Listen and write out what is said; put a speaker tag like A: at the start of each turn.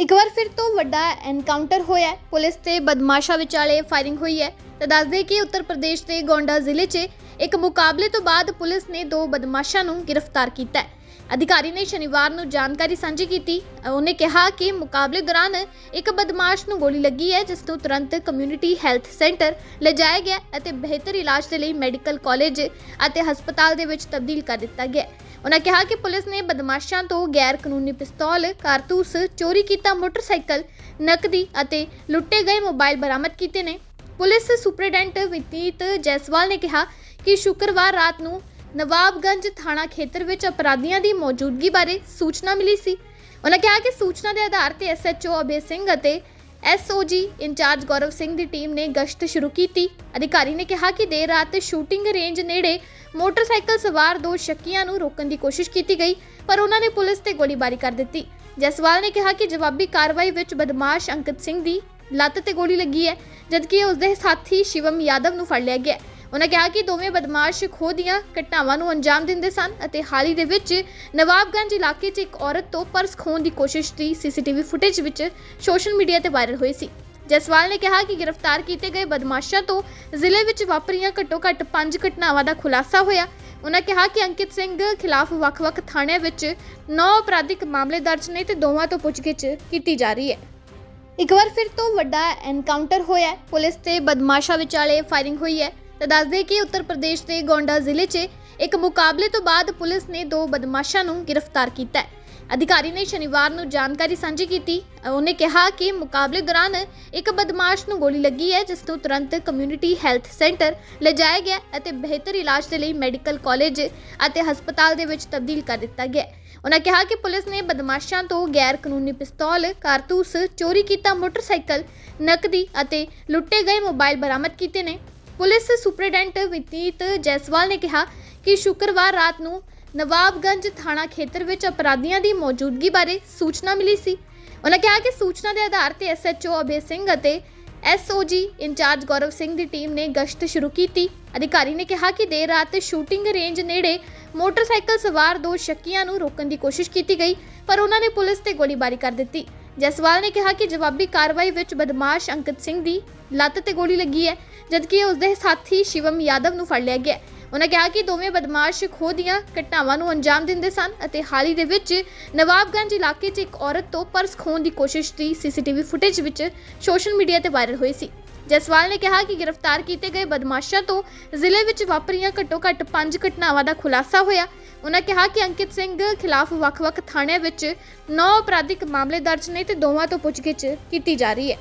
A: ਇੱਕ ਵਾਰ ਫਿਰ ਤੋਂ ਵੱਡਾ ਐਨਕਾਊਂਟਰ ਹੋਇਆ ਪੁਲਿਸ ਤੇ ਬਦਮਾਸ਼ਾਂ ਵਿਚਾਲੇ ਫਾਇਰਿੰਗ ਹੋਈ ਹੈ। ਤਾਂ ਦੱਸਦੇ ਕਿ ਉੱਤਰ ਪ੍ਰਦੇਸ਼ ਦੇ ਗੋਂਡਾ ਜ਼ਿਲ੍ਹੇ 'ਚ ਇੱਕ ਮੁਕਾਬਲੇ ਤੋਂ ਬਾਅਦ ਪੁਲਿਸ ਨੇ ਦੋ ਬਦਮਾਸ਼ਾਂ ਨੂੰ ਗ੍ਰਿਫਤਾਰ ਕੀਤਾ ਹੈ। ਅਧਿਕਾਰੀ ਨੇ ਸ਼ਨੀਵਾਰ ਨੂੰ ਜਾਣਕਾਰੀ ਸਾਂਝੀ ਕੀਤੀ। ਉਹਨੇ ਕਿਹਾ ਕਿ ਮੁਕਾਬਲੇ ਦੌਰਾਨ ਇੱਕ ਬਦਮਾਸ਼ ਨੂੰ ਗੋਲੀ ਲੱਗੀ ਹੈ, ਜਿਸ ਨੂੰ ਤੁਰੰਤ ਕਮਿਊਨਿਟੀ ਹੈਲਥ ਸੈਂਟਰ ਲਿਜਾਇਆ ਗਿਆ ਅਤੇ ਬਿਹਤਰ ਇਲਾਜ ਦੇ ਲਈ ਮੈਡੀਕਲ ਕਾਲਜ ਅਤੇ ਹਸਪਤਾਲ ਦੇ ਵਿੱਚ ਤਬਦੀਲ ਕਰ ਦਿੱਤਾ ਗਿਆ ਹੈ। ਉਨ੍ਹਾਂ ਕਿਹਾ ਕਿ ਪੁਲਿਸ ਨੇ ਬਦਮਾਸ਼ਾਂ ਤੋਂ ਗੈਰ ਕਾਨੂੰਨੀ ਪਿਸਤੌਲ, ਕਾਰਤੂਸ, ਚੋਰੀ ਕੀਤਾ ਮੋਟਰਸਾਈਕਲ, ਨਕਦੀ ਅਤੇ ਲੁੱਟੇ ਗਏ ਮੋਬਾਈਲ ਬਰਾਮਦ ਕੀਤੇ ਨੇ। ਪੁਲਿਸ ਸੁਪਰਡੈਂਟ ਵਿਨੀਤ ਜੈਸਵਾਲ ਨੇ ਕਿਹਾ ਕਿ ਸ਼ੁੱਕਰਵਾਰ ਰਾਤ ਨੂੰ ਨਵਾਬਗੰਜ ਥਾਣਾ ਖੇਤਰ ਵਿੱਚ ਅਪਰਾਧੀਆਂ ਦੀ ਮੌਜੂਦਗੀ ਬਾਰੇ ਸੂਚਨਾ ਮਿਲੀ ਸੀ। ਉਹਨਾਂ ਕਿਹਾ ਕਿ ਸੂਚਨਾ ਦੇ ਆਧਾਰ ਤੇ ਐਸਐਚਓ ਅਭੇ ਸਿੰਘ ਅਤੇ ਐਸਓਜੀ ਇੰਚਾਰਜ ਗੌਰਵ ਸਿੰਘ ਦੀ ਟੀਮ ਨੇ ਗਸ਼ਤ ਸ਼ੁਰੂ ਕੀਤੀ ਅਧਿਕਾਰੀ ਨੇ ਕਿਹਾ ਕਿ ਦੇਰ ਰਾਤ ਸ਼ੂਟਿੰਗ ਰੇਂਜ ਨੇੜੇ ਮੋਟਰਸਾਈਕਲ ਸਵਾਰ ਦੋ ਸ਼ੱਕੀਆਂ ਨੂੰ ਰੋਕਣ ਦੀ ਕੋਸ਼ਿਸ਼ ਕੀਤੀ ਗਈ, ਪਰ ਉਹਨਾਂ ਨੇ ਪੁਲਿਸ ਤੇ ਗੋਲੀਬਾਰੀ ਕਰ ਦਿੱਤੀ ਜਸਵਾਲ ਨੇ ਕਿਹਾ ਕਿ ਜਵਾਬੀ ਕਾਰਵਾਈ ਵਿੱਚ ਬਦਮਾਸ਼ ਅੰਕਿਤ ਸਿੰਘ ਦੀ ਲੱਤ ਤੇ ਗੋਲੀ ਲੱਗੀ ਹੈ, ਜਦਕਿ ਉਸ ਦੇ ਸਾਥੀ ਸ਼ਿਵਮ ਯਾਦਵ ਨੂੰ ਫੜ ਲਿਆ ਗਿਆ ਹੈ। ਉਹਨਾਂ ਕਿਹਾ ਕਿ ਦੋਵੇਂ ਬਦਮਾਸ਼ ਖੋਹ ਦੀਆਂ ਘਟਨਾਵਾਂ ਨੂੰ ਅੰਜਾਮ ਦਿੰਦੇ ਸਨ ਅਤੇ ਹਾਲ ਹੀ ਦੇ ਵਿੱਚ ਨਵਾਬਗੰਜ ਇਲਾਕੇ 'ਚ ਇੱਕ ਔਰਤ ਤੋਂ ਪਰਸ ਖੋਹਣ ਦੀ ਕੋਸ਼ਿਸ਼ ਦੀ ਸੀਸੀਟੀਵੀ ਫੁਟੇਜ ਵਿੱਚ ਸੋਸ਼ਲ ਮੀਡੀਆ ਤੇ ਵਾਇਰਲ ਹੋਈ ਸੀ। ਜਸਵਾਲ ਨੇ ਕਿਹਾ ਕਿ ਗ੍ਰਿਫਤਾਰ ਕੀਤੇ ਗਏ ਬਦਮਾਸ਼ਾਂ ਤੋਂ ਜ਼ਿਲ੍ਹੇ ਵਿੱਚ ਵਾਪਰੀਆਂ ਘੱਟੋ-ਘੱਟ 5 ਘਟਨਾਵਾਂ ਦਾ ਖੁਲਾਸਾ ਹੋਇਆ। ਉਹਨਾਂ ਕਿਹਾ ਕਿ ਅੰਕਿਤ ਸਿੰਘ ਖਿਲਾਫ ਵੱਖ-ਵੱਖ ਥਾਣਿਆਂ ਵਿੱਚ 9 ਅਪਰਾਧਿਕ ਮਾਮਲੇ ਦਰਜ ਨੇ ਤੇ ਦੋਵਾਂ ਤੋਂ ਪੁੱਛਗਿੱਛ ਕੀਤੀ ਜਾ ਰਹੀ ਹੈ। ਇੱਕ ਵਾਰ ਫਿਰ ਤੋਂ ਵੱਡਾ ਐਨਕਾਊਂਟਰ ਹੋਇਆ ਪੁਲਿਸ ਤੇ ਬਦਮਾਸ਼ਾਂ ਵਿਚਾਲੇ ਫਾਇਰਿੰਗ ਹੋਈ ਹੈ। ਤਾਂ ਦੱਸਦੇ ਕਿ ਉੱਤਰ ਪ੍ਰਦੇਸ਼ ਦੇ ਗੋਂਡਾ ਜ਼ਿਲ੍ਹੇ 'ਚ ਇੱਕ ਮੁਕਾਬਲੇ ਤੋਂ ਬਾਅਦ ਪੁਲਿਸ ਨੇ ਦੋ ਬਦਮਾਸ਼ਾਂ ਨੂੰ ਗ੍ਰਿਫਤਾਰ ਕੀਤਾ ਹੈ। ਅਧਿਕਾਰੀ ਨੇ ਸ਼ਨੀਵਾਰ ਨੂੰ ਜਾਣਕਾਰੀ ਸਾਂਝੀ ਕੀਤੀ। ਉਹਨੇ ਕਿਹਾ ਕਿ ਮੁਕਾਬਲੇ ਦੌਰਾਨ ਇੱਕ ਬਦਮਾਸ਼ ਨੂੰ ਗੋਲੀ ਲੱਗੀ ਹੈ ਜਿਸ ਨੂੰ ਤੁਰੰਤ ਕਮਿਊਨਿਟੀ ਹੈਲਥ ਸੈਂਟਰ ਲਿਜਾਇਆ ਗਿਆ ਅਤੇ ਬਿਹਤਰ ਇਲਾਜ ਦੇ ਲਈ ਮੈਡੀਕਲ ਕਾਲਜ ਅਤੇ ਹਸਪਤਾਲ ਦੇ ਵਿੱਚ ਤਬਦੀਲ ਕਰ ਦਿੱਤਾ ਗਿਆ ਉਹਨਾਂ ਕਿਹਾ ਕਿ ਪੁਲਿਸ ਨੇ ਬਦਮਾਸ਼ਾਂ ਤੋਂ ਗੈਰ ਕਾਨੂੰਨੀ ਪਿਸਤੌਲ, ਕਾਰਤੂਸ, ਚੋਰੀ ਕੀਤਾ ਮੋਟਰਸਾਈਕਲ, ਨਕਦੀ ਅਤੇ ਲੁੱਟੇ ਗਏ ਮੋਬਾਈਲ ਬਰਾਮਦ ਕੀਤੇ ਨੇ। ਪੁਲਿਸ ਸੁਪਰਡੈਂਟ ਵਿਨੀਤ ਜੈਸਵਾਲ ਨੇ ਕਿਹਾ ਕਿ ਸ਼ੁੱਕਰਵਾਰ ਰਾਤ ਨੂੰ ਨਵਾਬਗੰਜ ਥਾਣਾ ਖੇਤਰ ਵਿੱਚ ਅਪਰਾਧੀਆਂ ਦੀ ਮੌਜੂਦਗੀ ਬਾਰੇ ਸੂਚਨਾ ਮਿਲੀ ਸੀ। ਉਹਨਾਂ ਕਿਹਾ ਕਿ ਸੂਚਨਾ ਦੇ ਆਧਾਰ ਤੇ ਐਸਐਚਓ ਅਭੇ ਸਿੰਘ ਅਤੇ ਐਸਓਜੀ ਇੰਚਾਰਜ ਗੌਰਵ ਸਿੰਘ ਦੀ ਟੀਮ ਨੇ ਗਸ਼ਤ ਸ਼ੁਰੂ ਕੀਤੀ ਅਧਿਕਾਰੀ ਨੇ ਕਿਹਾ ਕਿ ਦੇਰ ਰਾਤ ਸ਼ੂਟਿੰਗ ਰੇਂਜ ਨੇੜੇ ਮੋਟਰਸਾਈਕਲ ਸਵਾਰ ਦੋ ਸ਼ੱਕੀਆਂ ਨੂੰ ਰੋਕਣ ਦੀ ਕੋਸ਼ਿਸ਼ ਕੀਤੀ ਗਈ, ਪਰ ਉਹਨਾਂ ਨੇ ਪੁਲਿਸ ਤੇ ਗੋਲੀਬਾਰੀ ਕਰ ਦਿੱਤੀ ਜਸਵਾਲ ਨੇ ਕਿਹਾ ਕਿ ਜਵਾਬੀ ਕਾਰਵਾਈ ਵਿੱਚ ਬਦਮਾਸ਼ ਅੰਕਿਤ ਸਿੰਘ ਦੀ ਲੱਤ ਤੇ ਗੋਲੀ ਲੱਗੀ ਹੈ, ਜਦਕਿ ਉਸ ਦੇ ਸਾਥੀ ਸ਼ਿਵਮ ਯਾਦਵ ਨੂੰ ਫੜ ਲਿਆ ਗਿਆ ਹੈ। ਉਨ੍ਹਾਂ ਕਿਹਾ ਕਿ ਦੋਵੇਂ ਬਦਮਾਸ਼ ਖੋਹ ਦੀਆਂ ਘਟਨਾਵਾਂ ਨੂੰ ਅੰਜਾਮ ਦਿੰਦੇ ਸਨ ਅਤੇ ਹਾਲ ਹੀ ਦੇ ਵਿੱਚ ਨਵਾਬਗੰਜ ਇਲਾਕੇ 'ਚ ਇੱਕ ਔਰਤ ਤੋਂ ਪਰਸ ਖੋਹਣ ਦੀ ਕੋਸ਼ਿਸ਼ ਦੀ ਸੀਸੀਟੀਵੀ ਫੁਟੇਜ ਵਿੱਚ ਸੋਸ਼ਲ ਮੀਡੀਆ ਤੇ ਵਾਇਰਲ ਹੋਈ ਸੀ ਜਸਵਾਲ ਨੇ ਕਿਹਾ ਕਿ ਗ੍ਰਿਫਤਾਰ ਕੀਤੇ ਗਏ ਬਦਮਾਸ਼ਾਂ ਤੋਂ ਜ਼ਿਲ੍ਹੇ ਵਿੱਚ ਵਾਪਰੀਆਂ ਘੱਟੋ-ਘੱਟ 5 ਘਟਨਾਵਾਂ ਦਾ ਖੁਲਾਸਾ ਹੋਇਆ ਉਨ੍ਹਾਂ ਕਿਹਾ ਕਿ ਅੰਕਿਤ ਸਿੰਘ ਖਿਲਾਫ ਵੱਖ-ਵੱਖ ਥਾਣਿਆਂ ਵਿੱਚ 9 ਅਪਰਾਧਿਕ ਮਾਮਲੇ ਦਰਜ ਨੇ ਤੇ ਦੋਵਾਂ ਤੋਂ ਪੁੱਛਗਿੱਛ ਕੀਤੀ ਜਾ ਰਹੀ ਹੈ।